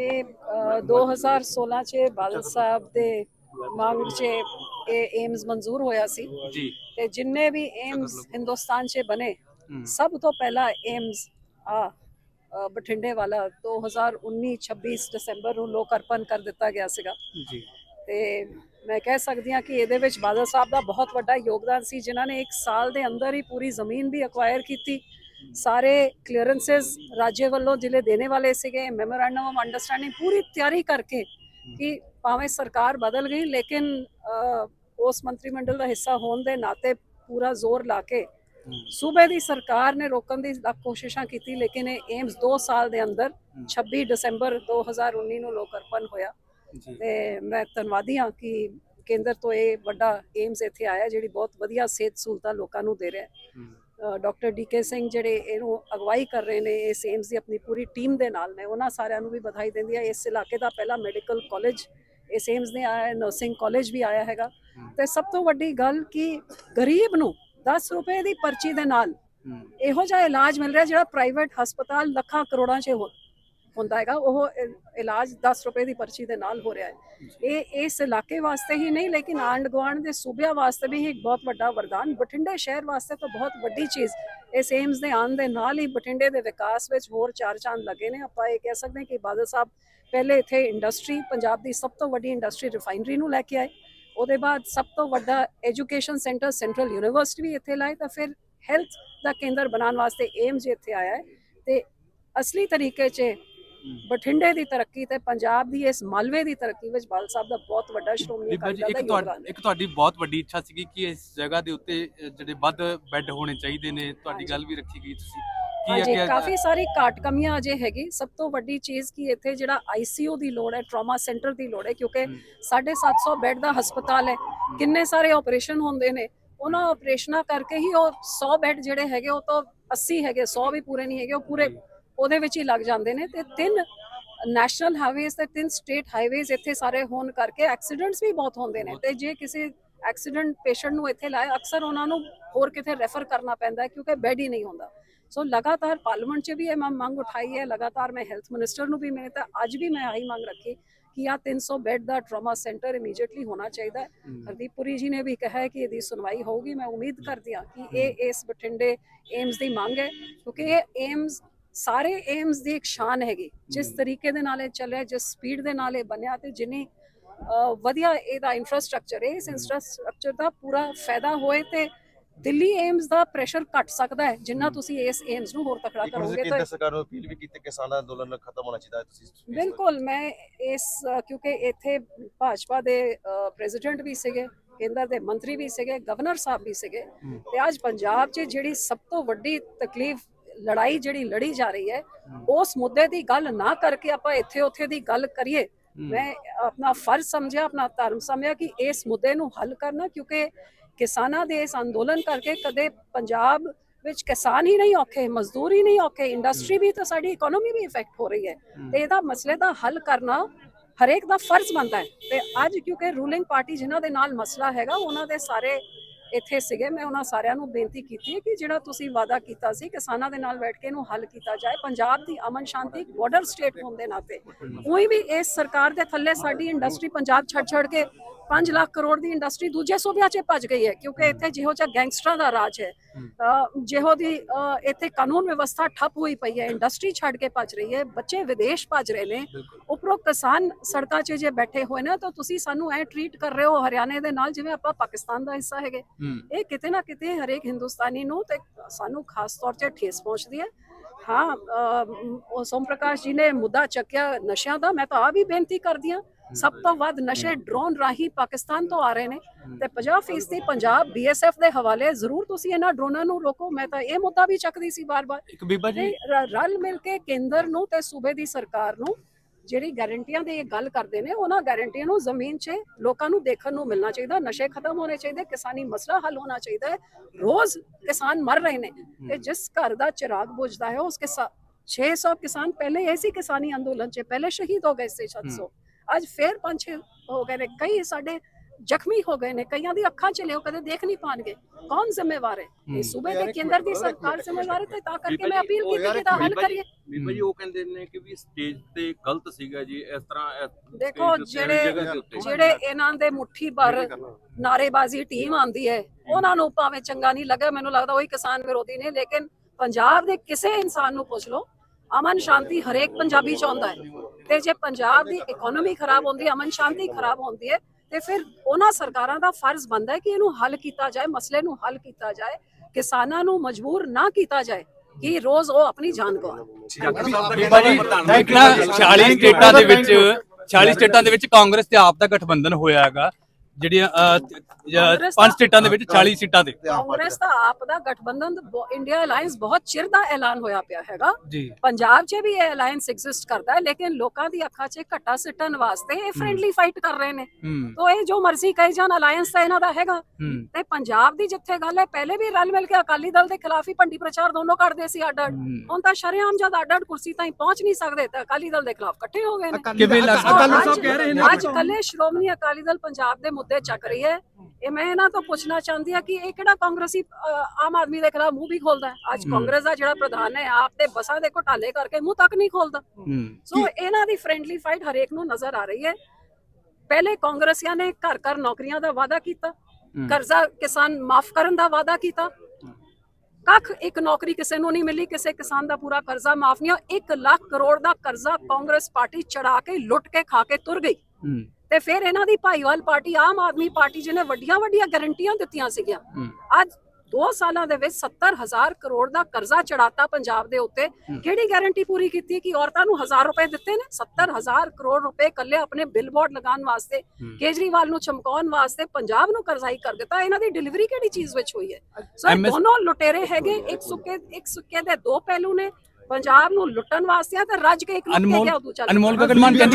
ਇਹ ਅ, 2016 ਚ ਬਾਦਲ ਸਾਹਿਬ ਦੇ ਮੰਗ ਚ ਇਹ ਏਮਸ ਮਨਜ਼ੂਰ ਹੋਇਆ ਸੀ। ਜੀ। ਤੇ ਜਿੰਨੇ ਵੀ ਏਮਸ ਹਿੰਦੁਸਤਾਨ ਚ ਬਣੇ ਸਭ ਤੋਂ ਪਹਿਲਾ ਏਮਸ ਆ ਬਠਿੰਡੇ ਵਾਲਾ 2019 26 ਦਸੰਬਰ ਨੂੰ ਲੋਕ ਅਰਪਣ ਕਰ ਦਿੱਤਾ ਗਿਆ ਸੀਗਾ। ਜੀ। ਤੇ ਮੈਂ ਕਹਿ ਸਕਦੀ ਹਾਂ ਕਿ ਇਹਦੇ ਵਿੱਚ ਬਾਦਲ ਸਾਹਿਬ ਦਾ ਬਹੁਤ ਵੱਡਾ ਯੋਗਦਾਨ ਸੀ ਜਿਨ੍ਹਾਂ ਨੇ ਇੱਕ ਸਾਲ ਦੇ ਅੰਦਰ ਹੀ ਪੂਰੀ ਜ਼ਮੀਨ ਵੀ ਅਕਵਾਇਰ ਕੀਤੀ। ਸਾਰੇ ਕਲੀਅਰੈਂਸਸ ਰਾਜੇ ਵੱਲੋਂ ਜ਼ਿਲ੍ਹੇ ਦੇਣੇ ਵਾਲੇ ਸੀਗੇ ਮੈਮੋਰੈਂਡਮ ਆਫ ਅੰਡਰਸਟੈਂਡਿੰਗ ਪੂਰੀ ਤਿਆਰੀ ਕਰਕੇ ਕਿ ਭਾਵੇਂ ਸਰਕਾਰ ਬਦਲ ਗਈ ਲੇਕਿਨ ਉਸ ਮੰਤਰੀ ਮੰਡਲ ਦਾ ਹਿੱਸਾ ਹੋਣ ਦੇ ਨਾਤੇ ਪੂਰਾ ਜ਼ੋਰ ਲਾ ਕੇ ਸੂਬੇ ਦੀ ਸਰਕਾਰ ਨੇ ਰੋਕਣ ਦੀ ਕੋਸ਼ਿਸ਼ਾਂ ਕੀਤੀ ਲੇਕਿਨ ਇਹ ਏਮਸ 2 ਸਾਲ ਦੇ ਅੰਦਰ 26 ਦਸੰਬਰ 2019 ਨੂੰ ਲੋਕ ਅਰਪਣ ਹੋਇਆ। ਤੇ ਮੈਂ ਧੰਨਵਾਦੀ ਹਾਂ ਕਿ ਕੇਂਦਰ ਤੋਂ ਇਹ ਵੱਡਾ ਏਮਸ ਇੱਥੇ ਆਇਆ ਜਿਹੜੀ ਬਹੁਤ ਵਧੀਆ ਸਿਹਤ ਸਹੂਲਤਾਂ ਲੋਕਾਂ ਨੂੰ ਦੇ ਰਿਹਾ ਹੈ। ਡਾਕਟਰ ਡੀਕੇ ਸਿੰਘ ਜਿਹੜੇ ਇਹਨੂੰ ਅਗਵਾਈ ਕਰ ਰਹੇ ਨੇ ਇਸ ਏਮਸ ਦੀ ਆਪਣੀ ਪੂਰੀ ਟੀਮ ਦੇ ਨਾਲ ਮੈਂ ਉਹਨਾਂ ਸਾਰਿਆਂ ਨੂੰ ਵੀ ਵਧਾਈ ਦਿੰਦੀ ਹਾਂ। ਇਸ ਇਲਾਕੇ ਦਾ ਪਹਿਲਾ ਮੈਡੀਕਲ ਕਾਲਜ ਇਸ ਏਮਸ ਨੇ ਆਇਆ ਹੈ ਨਰਸਿੰਗ ਕਾਲਜ ਵੀ ਆਇਆ ਹੈਗਾ। ਤੇ ਸਭ ਤੋਂ ਵੱਡੀ ਗੱਲ ਕਿ ਗਰੀਬ ਨੂੰ 10 ਰੁਪਏ ਦੀ ਪਰਚੀ ਦੇ ਨਾਲ ਇਹੋ ਜਿਹਾ ਇਲਾਜ ਮਿਲ ਰਿਹਾ ਜਿਹੜਾ ਪ੍ਰਾਈਵੇਟ ਹਸਪਤਾਲ ਲੱਖਾਂ ਕਰੋੜਾਂ 'ਚ ਹੋ- ਹੁੰਦਾ ਹੈਗਾ ਉਹ ਇਲਾਜ 10 ਰੁਪਏ ਦੀ ਪਰਚੀ ਦੇ ਨਾਲ ਹੋ ਰਿਹਾ ਹੈ। ਇਹ ਇਸ ਇਲਾਕੇ ਵਾਸਤੇ ਹੀ ਨਹੀਂ ਲੇਕਿਨ ਆਂਡ ਗੁਆਂਢ ਦੇ ਸੂਬਿਆਂ ਵਾਸਤੇ ਵੀ ਇੱਕ ਬਹੁਤ ਵੱਡਾ ਵਰਦਾਨ। ਬਠਿੰਡੇ ਸ਼ਹਿਰ ਵਾਸਤੇ ਤਾਂ ਬਹੁਤ ਵੱਡੀ ਚੀਜ਼ ਇਸ ਏਮਸ ਦੇ ਆਉਣ ਦੇ ਨਾਲ ਹੀ ਬਠਿੰਡੇ ਦੇ ਵਿਕਾਸ ਵਿੱਚ ਹੋਰ ਚਾਰ ਚਾਂਦ ਲੱਗੇ ਨੇ। ਆਪਾਂ ਇਹ ਕਹਿ ਸਕਦੇ ਹਾਂ ਕਿ ਬਾਦਲ ਸਾਹਿਬ ਪਹਿਲੇ ਇੱਥੇ ਇੰਡਸਟਰੀ ਪੰਜਾਬ ਦੀ ਸਭ ਤੋਂ ਵੱਡੀ ਇੰਡਸਟਰੀ ਰਿਫਾਈਨਰੀ ਨੂੰ ਲੈ ਕੇ ਆਏ। ਉਹਦੇ ਬਾਅਦ ਸਭ ਤੋਂ ਵੱਡਾ ਐਜੂਕੇਸ਼ਨ ਸੈਂਟਰ ਸੈਂਟਰਲ ਯੂਨੀਵਰਸਿਟੀ ਵੀ ਇੱਥੇ ਲਾਏ ਤਾਂ ਫਿਰ ਹੈਲਥ ਦਾ ਕੇਂਦਰ ਬਣਾਉਣ ਵਾਸਤੇ ਏਮਸ ਇੱਥੇ ਆਇਆ ਹੈ। ਤੇ ਅਸਲੀ ਤਰੀਕੇ 'ਚ। ਬਠਿੰਡੇ ਦੀ ਤਰੱਕੀ ਤੇ ਪੰਜਾਬ ਦੀ ਇਸ ਮਾਲਵੇ ਦੀ ਤਰੱਕੀ ਵਿੱਚ ਬਾਲ ਸਾਹਿਬ ਦਾ ਬਹੁਤ ਵੱਡਾ ਸ਼੍ਰੋਮਣੀ ਅਕਾਲੀ ਦਲ ਦਾ ਇੱਕ ਤੁਹਾਡੀ ਯੋਗਦਾਨ ਹੈ। ਇੱਕ ਤੁਹਾਡੀ ਬਹੁਤ ਵੱਡੀ ਇੱਛਾ ਸੀਗੀ ਕਿ ਇਸ ਜਗ੍ਹਾ ਦੇ ਉੱਤੇ ਜਿਹੜੇ ਵੱਧ ਬੈੱਡ ਹੋਣੇ ਚਾਹੀਦੇ ਨੇ ਤੁਹਾਡੀ। ਗੱਲ ਵੀ ਰੱਖੀ ਗਈ ਤੁਸੀਂ। ਹਾਂਜੀ ਕਾਫੀ ਸਾਰੀ ਘਾਟ ਕਮੀਆਂ ਅਜੇ ਹੈਗੀ। ਸਭ ਤੋਂ ਵੱਡੀ ਚੀਜ਼ ਕੀ ਇੱਥੇ ਜਿਹੜਾ ਆਈਸੀਯੂ ਦੀ ਲੋੜ ਹੈ ਟਰਾਮਾ ਸੈਂਟਰ ਦੀ ਲੋੜ ਹੈ ਕਿਉਂਕਿ ਹਮ। 750 ਬੈੱਡ ਦਾ ਹਸਪਤਾਲ ਹੈ। ਕਿੰਨੇ ਸਾਰੇ ਆਪਰੇਸ਼ਨ ਹੁੰਦੇ ਨੇ। ਉਹਨਾਂ ਆਪਰੇਸ਼ਨਾਂ ਕਰਕੇ ਹੀ ਉਹ 100 ਬੈੱਡ ਜਿਹੜੇ ਹੈਗੇ ਉਹ ਤਾਂ 80 ਹੈਗੇ 100 ਵੀ ਪੂਰੇ ਨਹੀਂ ਹੈਗੇ ਉਹ ਪੂਰੇ ਉਹਦੇ ਵਿੱਚ ਹੀ ਲੱਗ ਜਾਂਦੇ ਨੇ ਤੇ ਤਿੰਨ ਨੈਸ਼ਨਲ ਹਾਈਵੇਜ਼ ਤੇ ਤਿੰਨ ਸਟੇਟ ਹਾਈਵੇਜ਼ ਇੱਥੇ ਸਾਰੇ ਹੋਣ ਕਰਕੇ ਐਕਸੀਡੈਂਟਸ ਵੀ ਬਹੁਤ ਹੁੰਦੇ ਨੇ ਤੇ ਜੇ ਕਿਸੇ ਐਕਸੀਡੈਂਟ ਪੇਸ਼ੈਂਟ ਨੂੰ ਇੱਥੇ ਲਾਏ ਅਕਸਰ ਉਹਨਾਂ ਨੂੰ ਹੋਰ ਕਿਤੇ ਰੈਫਰ ਕਰਨਾ ਪੈਂਦਾ ਕਿਉਂਕਿ ਬੈੱਡ ਹੀ ਨਹੀਂ ਹੁੰਦਾ। ਸੋ ਲਗਾਤਾਰ ਪਾਰਲੀਮੈਂਟ 'ਚ ਵੀ ਇਹ ਮੈਂ ਮੰਗ ਉਠਾਈ ਹੈ ਲਗਾਤਾਰ ਮੈਂ ਹੈਲਥ ਮਿਨਿਸਟਰ ਨੂੰ ਵੀ ਮਿਲੇ ਤਾਂ ਅੱਜ ਵੀ ਮੈਂ ਆਹੀ ਮੰਗ ਰੱਖੀ ਕਿ ਆ 300 ਬੈੱਡ ਦਾ ਟਰਾਮਾ ਸੈਂਟਰ ਇਮੀਡੀਏਟਲੀ ਹੋਣਾ ਚਾਹੀਦਾ ਹੈ। ਹਰਦੀਪ ਪੁਰੀ ਜੀ ਨੇ ਵੀ ਕਿਹਾ ਹੈ ਕਿ ਇਹਦੀ ਸੁਣਵਾਈ ਹੋਊਗੀ। ਮੈਂ ਉਮੀਦ ਕਰਦੀ ਹਾਂ ਕਿ ਇਹ ਇਸ ਬਠਿੰਡੇ ਏਮਸ ਦੀ ਮੰਗ ਹੈ ਕਿਉਂਕਿ ਇਹ ਏਮਸ ਸਾਰੇ ਏਮਸ ਦੀ ਇੱਕ ਸ਼ਾਨ ਹੈਗੀ ਜਿਸ। ਤਰੀਕੇ ਦੇ ਨਾਲ ਇਹ ਚੱਲਿਆ ਜਿਸ ਸਪੀਡ ਦੇ ਨਾਲ ਇਹ ਬਣਿਆ ਤੇ ਜਿੰਨੀ ਵਧੀਆ ਇਹਦਾ ਇਨਫਰਾਸਟ੍ਰਕਚਰ ਹੈ ਇਸ ਇਨਫਰਾਸਟ੍ਰਕਚਰ ਦਾ ਪੂਰਾ ਫਾਇਦਾ ਹੋਏ ਤੇ ਦਿੱਲੀ ਏਮਸ ਦਾ ਪ੍ਰੈਸ਼ਰ ਘਟ ਸਕਦਾ ਹੈ ਜਿੰਨਾ। ਤੁਸੀਂ ਇਸ ਏਮਸ ਨੂੰ ਹੋਰ ਤਕੜਾ ਕਰੋਗੇ ਤਾਂ ਕੇਂਦਰ ਸਰਕਾਰ ਨੂੰ ਅਪੀਲ ਵੀ ਕੀਤੀ ਕਿਸਾਨ ਅੰਦੋਲਨ ਖਤਮ ਹੋਣਾ ਚਾਹੀਦਾ ਤੁਸੀਂ ਬਿਲਕੁਲ ਮੈਂ ਇਸ ਕਿਉਂਕਿ ਇੱਥੇ ਭਾਜਪਾ ਦੇ ਪ੍ਰੈਜ਼ੀਡੈਂਟ ਵੀ ਸੀਗੇ ਕੇਂਦਰ ਦੇ ਮੰਤਰੀ ਵੀ ਸੀਗੇ ਗਵਰਨਰ ਸਾਹਿਬ ਵੀ ਸੀਗੇ। ਤੇ ਅੱਜ ਪੰਜਾਬ 'ਚ ਜਿਹੜੀ ਸਭ ਤੋਂ ਵੱਡੀ ਤਕਲੀਫ ਲੜਾਈ ਜਿਹੜੀ ਲੜੀ ਜਾ ਰਹੀ ਹੈ ਉਸ ਮੁੱਦੇ ਦੀ ਗੱਲ ਨਾ ਕਰਕੇ ਆਪਾਂ ਇੱਥੇ ਉੱਥੇ ਦੀ ਗੱਲ ਕਰੀਏ। ਮੈਂ ਆਪਣਾ ਫਰਜ਼ ਸਮਝਿਆ ਆਪਣਾ ਧਰਮ ਸਮਝਿਆ ਕਿ ਇਸ ਮੁੱਦੇ ਨੂੰ ਹੱਲ ਕਰਨਾ ਕਿਉਂਕਿ ਕਿਸਾਨਾਂ ਦੇ ਇਸ ਅੰਦੋਲਨ ਕਰਕੇ ਕਦੇ ਪੰਜਾਬ ਵਿੱਚ ਕਿਸਾਨ ਹੀ ਨਹੀਂ ਔਖੇ ਮਜ਼ਦੂਰ ਹੀ ਨਹੀਂ ਔਖੇ ਇੰਡਸਟਰੀ ਵੀ ਤਾਂ ਸਾਡੀ ਇਕਨੋਮੀ ਵੀ ਇਫੈਕਟ ਹੋ ਰਹੀ ਹੈ। ਤੇ ਇਹਦਾ ਮਸਲੇ ਦਾ ਹੱਲ ਕਰਨਾ ਹਰੇਕ ਦਾ ਫਰਜ਼ ਬਣਦਾ ਹੈ। ਤੇ ਅੱਜ ਕਿਉਂਕਿ ਰੂਲਿੰਗ ਪਾਰਟੀ ਜਿਨ੍ਹਾਂ ਦੇ ਨਾਲ ਮਸਲਾ ਹੈਗਾ ਉਹਨਾਂ ਦੇ ਸਾਰੇ ਇੱਥੇ ਸੀਗੇ। ਮੈਂ ਉਹਨਾਂ ਸਾਰਿਆਂ ਨੂੰ ਬੇਨਤੀ ਕੀਤੀ ਕਿ ਜਿਹੜਾ ਤੁਸੀਂ ਵਾਅਦਾ ਕੀਤਾ ਸੀ, ਕਿਸਾਨਾਂ ਦੇ ਨਾਲ ਬੈਠ ਕੇ ਇਹਨੂੰ ਹੱਲ ਕੀਤਾ ਜਾਏ। ਪੰਜਾਬ ਦੀ ਅਮਨ ਸ਼ਾਂਤੀ ਬਾਰਡਰ ਸਟੇਟ ਹੋਣ ਦੇ ਨਾਤੇ। ਕੋਈ ਵੀ ਇਸ ਸਰਕਾਰ ਦੇ ਥੱਲੇ ਸਾਡੀ ਇੰਡਸਟਰੀ ਪੰਜਾਬ ਛੱਡ ਛੱਡ ਕੇ 5 ਲੱਖ ਕਰੋੜ ਦੀ ਇੰਡਸਟਰੀ ਦੂਜੇ ਸੂਬਿਆਂ 'ਚ ਭੱਜ ਗਈ ਹੈ ਕਿਉਂਕਿ ਇੱਥੇ ਜਿਹੋ ਜਿਹਾ ਗੈਂਗਸਟਰਾਂ ਦਾ ਰਾਜ ਹੈ ਜਿਹੋ ਦੀ ਇੱਥੇ ਕਾਨੂੰਨ ਵਿਵਸਥਾ ਠੱਪ ਹੋਈ ਪਈ ਹੈ ਇੰਡਸਟਰੀ ਛੱਡ ਕੇ ਭੱਜ ਰਹੀ ਹੈ ਬੱਚੇ ਵਿਦੇਸ਼ ਭੱਜ ਰਹੇ ਨੇ ਉਪਰੋਂ ਕਿਸਾਨ ਸੜਕਾਂ 'ਚ ਜੇ ਬੈਠੇ ਹੋਏ ਨੇ ਤਾਂ ਤੁਸੀਂ ਸਾਨੂੰ ਐ ਟਰੀਟ ਕਰ ਰਹੇ ਹੋ ਹਰਿਆਣੇ ਦੇ ਨਾਲ ਜਿਵੇਂ ਆਪਾਂ ਪਾਕਿਸਤਾਨ ਦਾ ਹਿੱਸਾ ਹੈਗੇ। ਇਹ ਕਿਤੇ ਨਾ ਕਿਤੇ ਹਰੇਕ ਹਿੰਦੁਸਤਾਨੀ ਨੂੰ ਤੇ ਸਾਨੂੰ ਖਾਸ ਤੌਰ ਤੇ ਠੇਸ ਪਹੁੰਚਦੀ ਹੈ। ਹਾਂ ਸੋਮ ਪ੍ਰਕਾਸ਼ ਜੀ ਨੇ ਮੁੱਦਾ ਚੱਕਿਆ ਨਸ਼ਿਆਂ ਦਾ ਮੈਂ ਤਾਂ ਆ ਵੀ ਬੇਨਤੀ ਕਰਦੀ ਹਾਂ ਸਭ ਤੋਂ ਵੱਧ ਨਸ਼ੇ ਡਰੋਨ ਰਾਹੀਂ ਪਾਕਿਸਤਾਨ ਤੋਂ ਆ ਰਹੇ ਨੇ। ਤੇ 50% ਦੀ ਪੰਜਾਬ ਬੀਐਸਐਫ ਦੇ ਹਵਾਲੇ ਜ਼ਰੂਰ ਤੁਸੀਂ ਇਹਨਾਂ ਡਰੋਨਾਂ ਨੂੰ ਰੋਕੋ। ਮੈਂ ਤਾਂ ਇਹ ਮੁੱਦਾ ਵੀ ਚੱਕਦੀ ਸੀ ਬਾਰ-ਬਾਰ ਇੱਕ ਬੀਬਾ ਜੀ। ਰਲ ਮਿਲ ਕੇ ਕੇਂਦਰ ਨੂੰ ਤੇ ਸੂਬੇ ਦੀ ਸਰਕਾਰ ਨੂੰ ਜਿਹੜੀ ਗਾਰੰਟੀਆਂ ਦੀ ਇਹ ਗੱਲ ਕਰਦੇ ਨੇ ਉਹਨਾਂ ਗਾਰੰਟੀਆਂ ਨੂੰ ਜ਼ਮੀਨ 'ਚ ਲੋਕਾਂ ਨੂੰ ਦੇਖਣ ਨੂੰ ਮਿਲਣਾ ਚਾਹੀਦਾ। ਨਸ਼ੇ ਖਤਮ ਹੋਣੇ ਚਾਹੀਦੇ ਕਿਸਾਨੀ ਮਸਲਾ ਹੱਲ ਹੋਣਾ ਚਾਹੀਦਾ ਹੈ। ਰੋਜ਼ ਕਿਸਾਨ ਮਰ ਰਹੇ ਨੇ। ਤੇ ਜਿਸ ਘਰ ਦਾ ਚਿਰਾਗ ਬੁਝਦਾ ਹੈ ਉਸ ਕੇ 600 ਕਿਸਾਨ ਪਹਿਲੇ ਐਸੀ ਕਿਸਾਨੀ ਅੰਦੋਲਨ 'ਚ ਪਹਿਲੇ ਸ਼ਹੀਦ ਹੋ ਗਏ ਸੀ 700 ਅੱਜ ਫੇਰ ਪੰਜ ਛੇ ਹੋ ਗਏ ਨੇ ਕਈ ਸਾਡੇ ਜ਼ਖਮੀ ਹੋ ਗਏ ਨੇ ਕਈਆਂ ਦੀ ਅੱਖਾਂ ਚ ਲਿਓ ਕਦੇ ਦੇਖ ਨਹੀਂ ਪਾਣਗੇ। ਕੌਣ ਜ਼ਿੰਮੇਵਾਰ ਹੈ? ਇਹ ਸੂਬੇ ਦੇ ਕੇਂਦਰ ਦੀ ਸਰਕਾਰ ਜ਼ਿੰਮੇਵਾਰ ਹੈ ਤੇ ਤਾਂ ਕਰਕੇ ਮੈਂ ਅਪੀਲ ਕੀਤੀ ਕਿ ਇਹਦਾ ਹੱਲ ਕਰੀਏ। ਬੀਬਾ ਜੀ ਉਹ ਕਹਿੰਦੇ ਨੇ ਕਿ ਵੀ ਸਟੇਜ ਤੇ ਗਲਤ ਸੀਗਾ ਜੀ ਇਸ ਤਰ੍ਹਾਂ ਦੇਖੋ ਜਿਹੜੇ। ਜਿਹੜੇ ਇਹਨਾਂ ਦੇ ਮੁੱਠੀ ਭਰ ਨਾਰੇਬਾਜ਼ੀ ਟੀਮ ਆਂਦੀ ਹੈ ਉਹਨਾਂ ਨੂੰ ਭਾਵੇਂ ਚੰਗਾ ਨਹੀਂ ਲੱਗਾ ਮੈਨੂੰ ਲੱਗਦਾ ਉਹੀ ਕਿਸਾਨ ਵਿਰੋਧੀ ਨੇ ਲੇਕਿਨ ਪੰਜਾਬ ਦੇ ਕਿਸੇ ਇਨਸਾਨ ਨੂੰ ਪੁੱਛ ਲਓ ਅਮਨ ਸ਼ਾਂਤੀ ਹਰੇਕ ਪੰਜਾਬੀ ਚਾਹੁੰਦਾ ਹੈ। ਤੇ ਜੇ ਪੰਜਾਬ ਦੀ ਇਕਨੋਮੀ ਖਰਾਬ ਹੁੰਦੀ ਹੈ ਅਮਨ ਸ਼ਾਂਤੀ ਖਰਾਬ ਹੁੰਦੀ ਹੈ ਤੇ ਫਿਰ ਉਹਨਾਂ ਸਰਕਾਰਾਂ ਦਾ ਫਰਜ਼ ਬਣਦਾ ਹੈ ਕਿ ਇਹਨੂੰ ਹੱਲ ਕੀਤਾ ਜਾਏ ਮਸਲੇ ਨੂੰ ਹੱਲ ਕੀਤਾ ਜਾਏ ਕਿਸਾਨਾਂ ਨੂੰ ਮਜਬੂਰ ਨਾ ਕੀਤਾ ਜਾਏ ਕਿ ਰੋਜ਼ ਉਹ ਆਪਣੀ ਜਾਨ ਗਵਾਉਣ। ਇੱਕ ਨਾ 40 ਸਟੇਟਾਂ ਦੇ ਵਿੱਚ 40 ਸਟੇਟਾਂ ਦੇ ਵਿੱਚ ਕਾਂਗਰਸ ਤੇ ਆਪ ਦਾ ਗਠਬੰਧਨ ਹੋਇਆ ਹੈਗਾ। ਜਿਹੜੀਆਂ ਅਹ, ਪੰਜ ਸਟੇਟਾਂ ਦੇ ਵਿੱਚ 40 ਸੀਟਾਂ ਦੇ। ਕਾਂਗਰਸ ਦਾ ਆਪ ਦਾ ਗਠਬੰਧਨ ਬ- ਇੰਡੀਆ ਅਲਾਈਅੰਸ ਬਹੁਤ ਚਿਰ ਦਾ ਐਲਾਨ ਹੋਇਆ ਪਿਆ ਹੈਗਾ। ਜੀ। ਪੰਜਾਬ 'ਚ ਵੀ ਇਹ ਅਲਾਈਅੰਸ ਐਗਜ਼ਿਸਟ ਕਰਦਾ ਹੈ ਲੇਕਿਨ ਲੋਕਾਂ ਦੀ ਅੱਖਾਂ 'ਚ ਘੱਟਾ ਸਿੱਟਣ ਵਾਸਤੇ ਇਹ ਫ੍ਰੈਂਡਲੀ ਫਾਈਟ ਕਰ ਰਹੇ ਨੇ। ਹੂੰ। ਤੋ ਇਹ ਜੋ ਮਰਜ਼ੀ ਕਹੀ ਜਾਣ ਅਲਾਈਅੰਸ ਤਾਂ ਇਹਨਾਂ ਦਾ ਹੈਗਾ। ਹੂੰ। ਤੇ ਪੰਜਾਬ ਦੀ ਜਿੱਥੇ ਗੱਲ ਹੈ ਪਹਿਲੇ ਵੀ ਰਲ ਮਿਲ ਕੇ ਅਕਾਲੀ ਦਲ ਦੇ ਖਿਲਾਫ ਹੀ ਭੰਡੀ ਪ੍ਰਚਾਰ ਦੋਨੋਂ ਕਰਦੇ ਸੀ ਅੱਡ ਅੱਡ ਹੂੰ। ਹੁਣ ਤਾਂ ਸ਼ਰੇਆਮ ਜਦ ਅੱਡ ਅੱਡ ਕੁਰਸੀ ਤਾਈਂ ਪਹੁੰਚ ਨਹੀਂ ਸਕਦੇ ਤਾਂ ਅਕਾਲੀ ਦਲ ਦੇ ਖਿਲਾਫ ਇਕੱਠੇ ਹੋ ਗਏ ਨੇ। ਕਿਵੇਂ ਲੱਗਦਾ ਅਕਾਲੀ ਸਾਹਿਬ ਕਹਿ ਰਹੇ ਨੇ ਅੱਜ ਕੱਲੇ ਸ਼੍ਰੋਮਣੀ ਅਕਾਲੀ ਦਲ ਪੰਜਾਬ ਦੇ ਮੁੱਦੇ ਚੱਕ ਰਹੀ ਹੈ। ਇਹ ਮੈਂ ਇਹਨਾਂ ਤੋਂ ਪੁੱਛਣਾ ਚਾਹੁੰਦੀ ਆ ਕਿ ਇਹ ਕਿਹੜਾ ਕਾਂਗਰਸੀ ਆਮ ਆਦਮੀ ਦੇ ਖਿਲਾਫ ਮੂੰਹ ਵੀ ਖੋਲਦਾ ਹੈ? ਅੱਜ। ਕਾਂਗਰਸ ਦਾ ਜਿਹੜਾ ਪ੍ਰਧਾਨ ਹੈ ਆਪ ਤੇ ਬਸਾਂ ਦੇ ਘੁਟਾਲੇ ਕਰਕੇ ਮੂੰਹ ਤੱਕ ਨਹੀਂ ਖੋਲਦਾ। ਸੋ ਇਹਨਾਂ ਦੀ ਫ੍ਰੈਂਡਲੀ ਫਾਈਟ ਹਰੇਕ ਨੂੰ ਨਜ਼ਰ ਆ ਰਹੀ ਹੈ। ਪਹਿਲੇ ਕਾਂਗਰਸੀਆਂ ਨੇ ਘਰ ਘਰ ਨੌਕਰੀਆਂ ਦਾ ਵਾਅਦਾ ਕੀਤਾ। ਕਰਜ਼ਾ ਕਿਸਾਨ ਮਾਫ ਕਰਨ ਦਾ ਵਾਅਦਾ ਕੀਤਾ। ਕੱਖ ਇੱਕ ਨੌਕਰੀ ਕਿਸੇ ਨੂੰ ਨਹੀਂ ਮਿਲੀ ਕਿਸੇ ਕਿਸਾਨ ਦਾ ਪੂਰਾ ਕਰਜ਼ਾ ਮਾਫ ਨਹੀਂ ਹੋਇਆ। 1 ਲੱਖ ਕਰੋੜ ਦਾ ਕਰਜ਼ਾ ਕਾਂਗਰਸ ਪਾਰਟੀ ਚੜਾ ਕੇ ਲੁੱਟ ਕੇ ਖਾ ਕੇ ਤੁਰ ਗਈ। ਤੇ ਫਿਰ ਇਹਨਾਂ ਦੀ ਭਾਈਵਾਲ ਪਾਰਟੀ ਆਮ ਆਦਮੀ ਪਾਰਟੀ ਜਿਹਨੇ ਵੱਡੀਆਂ ਵੱਡੀਆਂ ਗਾਰੰਟੀਆਂ ਦਿੱਤੀਆਂ ਸੀਗੀਆਂ। ਅੱਜ 2 ਸਾਲਾਂ ਦੇ ਵਿੱਚ 70000 ਕਰੋੜ ਦਾ ਕਰਜ਼ਾ ਚੜਾਤਾ ਪੰਜਾਬ ਦੇ ਉੱਤੇ। ਕਿਹੜੀ ਗਾਰੰਟੀ ਪੂਰੀ ਕੀਤੀ ਕਿ ਔਰਤਾਂ ਨੂੰ 1000 ਰੁਪਏ ਦਿੱਤੇ ਨੇ? 70000 ਕਰੋੜ ਰੁਪਏ ਕੱਲੇ ਆਪਣੇ ਬਿਲਬੋਰਡ ਲਗਾਉਣ ਵਾਸਤੇ। ਕੇਜਰੀਵਾਲ ਨੂੰ ਚਮਕਾਉਣ ਵਾਸਤੇ ਪੰਜਾਬ ਨੂੰ ਕਰਜ਼ਾਈ ਕਰ ਦਿੱਤਾ। ਇਹਨਾਂ ਦੀ ਡਿਲੀਵਰੀ ਕਿਹੜੀ ਚੀਜ਼ ਵਿੱਚ ਹੋਈ ਹੈ? ਸੋ ਦੋਨੋਂ ਲੁਟੇਰੇ ਹੈਗੇ ਇੱਕ ਸੁੱਕੇ ਇੱਕ ਸੁੱਕੇ ਦੇ ਦੋ ਪਹਿਲੂ ਨੇ। ਪੰਜਾਬ ਨੂੰ ਲੁੱਟਣ ਵਾਸਤੇ ਤੇ ਰੱਜ ਕੇ ਇੱਕ ਲੁੱਟ ਕੇ ਅਨਮੋਲ ਗਿਆ ਦੂਜਾ ਅਨਮੋਲ। ਗਗਨਮਾਨ ਕਹਿੰਦੀ